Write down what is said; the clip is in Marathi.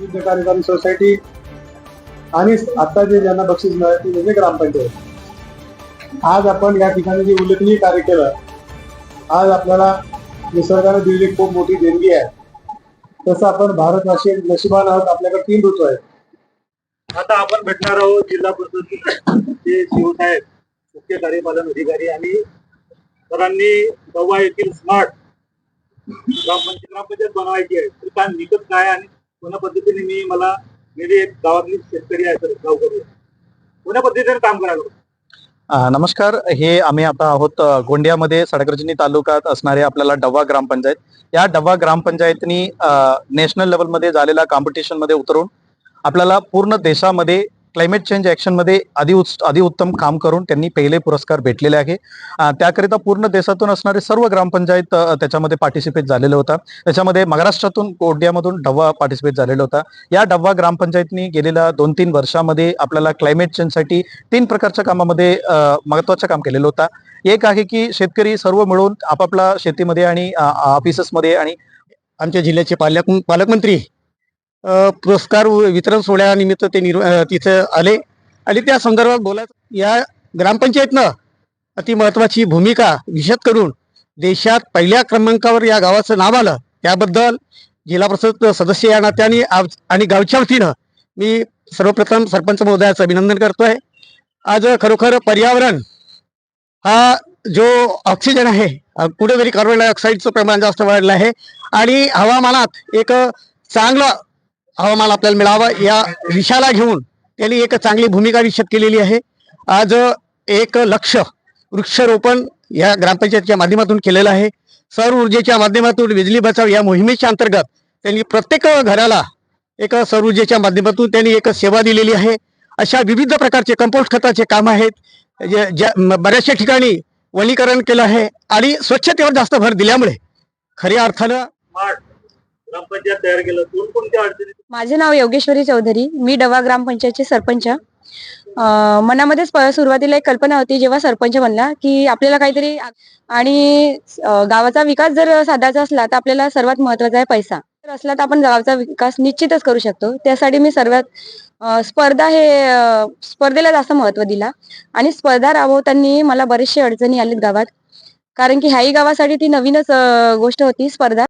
विद्या कार्यक्रम सोसायटी आणि आता जे ज्यांना बक्षीस मिळाले ते म्हणजे ग्रामपंचायत. आज आपण या ठिकाणी जे उल्लेखनीय कार्य केलं आज आपल्याला निसर्गाने दिलेली खूप मोठी देणगी आहे. तसं आपण भारतवासी नशिबान आहोत आपल्याकडे तीन ऋतू आहेत. आता आपण भेटणार आहोत जिल्हा परिषद शिवसाहेब मुख्य कार्यपालन अधिकारी आणि सरांनी दवा येथील स्मार्ट ग्रामपंचायत ग्रामपंचायत बनवायची आहे. तर काय निकट काय आणि कोण्या पद्धतीने मी मला मेरी एक गावातली शेतकरी आहे सर गावकरी आहे. पद्धतीने काम करायला नमस्कार. हे आम्ही आता आहोत अ, गोंदियामध्ये सडकरंजनी तालुक्यात असणारे आपल्याला डव्वा ग्रामपंचायत. या डव्वा ग्रामपंचायतनी नॅशनल लेवलमध्ये झालेल्या कॉम्पिटिशनमध्ये उतरून आपल्याला पूर्ण देशामध्ये क्लायमेट चेंज ॲक्शनमध्ये अति अति उत्तम काम करून त्यांनी पहिले पुरस्कार भेटलेले आहे. त्याकरिता पूर्ण देशातून असणारे सर्व ग्रामपंचायत त्याच्यामध्ये पार्टिसिपेट झालेलं होता. त्याच्यामध्ये महाराष्ट्रातून कोडियामधून डव्वा पार्टिसिपेट झालेला होता. या डव्वा ग्रामपंचायतनी गेलेल्या दोन तीन वर्षामध्ये आपल्याला क्लायमेट चेंजसाठी तीन प्रकारच्या कामामध्ये महत्त्वाचं महत्वाचं काम केलेलं होतं. एक आहे की शेतकरी सर्व मिळून आपापल्या शेतीमध्ये आणि ऑफिसेसमध्ये आणि आमच्या जिल्ह्याचे पालक पालकमंत्री पुरस्कार वितरण सोहळ्यानिमित्त ते निर् तिथे तिथं आले. आणि त्या संदर्भात बोलायचं या ग्रामपंचायतनं अतिमहत्वाची भूमिका विशद करून देशात पहिल्या क्रमांकावर या गावाचं नाव आलं. त्याबद्दल जिल्हा परिषद सदस्य या नात्याने आणि गावच्या वतीनं मी सर्वप्रथम सरपंच महोदयाचं अभिनंदन करतोय. आज खरोखर पर्यावरण हा जो ऑक्सिजन आहे कुठेतरी कार्बन डायऑक्साईडचं प्रमाण जास्त वाढलं आहे. आणि हवामानात एक चांगलं हवामान आपल्याला मिळावं. या विषयाला घेऊन त्यांनी एक चांगली भूमिका निश्चित केलेली आहे. आज एक लक्ष वृक्षारोपण या ग्रामपंचायतच्या माध्यमातून केलेलं आहे. सौर ऊर्जेच्या माध्यमातून बिजली बचाव या मोहिमेच्या अंतर्गत त्यांनी प्रत्येक घराला एक सौर ऊर्जेच्या माध्यमातून त्यांनी एक सेवा दिलेली आहे. अशा विविध प्रकारचे कंपोस्ट खताचे काम आहेत. जे- ज्या बऱ्याचशा ठिकाणी वनीकरण केलं आहे आणि स्वच्छतेवर जास्त भर दिल्यामुळे खऱ्या अर्थानं ग्रामपंचायत तयार केलं. कोणकोणत्या अडचणी माझे नाव योगेश्वरी चौधरी. मी डवा ग्रामपंचायतचे सरपंच. अं, मनामध्येच प- सुरुवातीला एक कल्पना होती जेव्हा सरपंच बनला की आपल्याला काहीतरी आ- आणि अं, गावाचा विकास जर साधायचा असला तर आपल्याला सर्वात महत्त्वाचा आहे पैसा. जर असला तर आपण गावाचा विकास निश्चितच करू शकतो. त्यासाठी मी सर्वात अं, स्पर्धा हे अं, स्पर्धेला जास्त महत्त्व दिला. आणि स्पर्धा राबवताना मला बरेचसे अडचणी आलेत गावात. कारण की ह्याही गावासाठी ती नवीनच अं, गोष्ट होती स्पर्धा.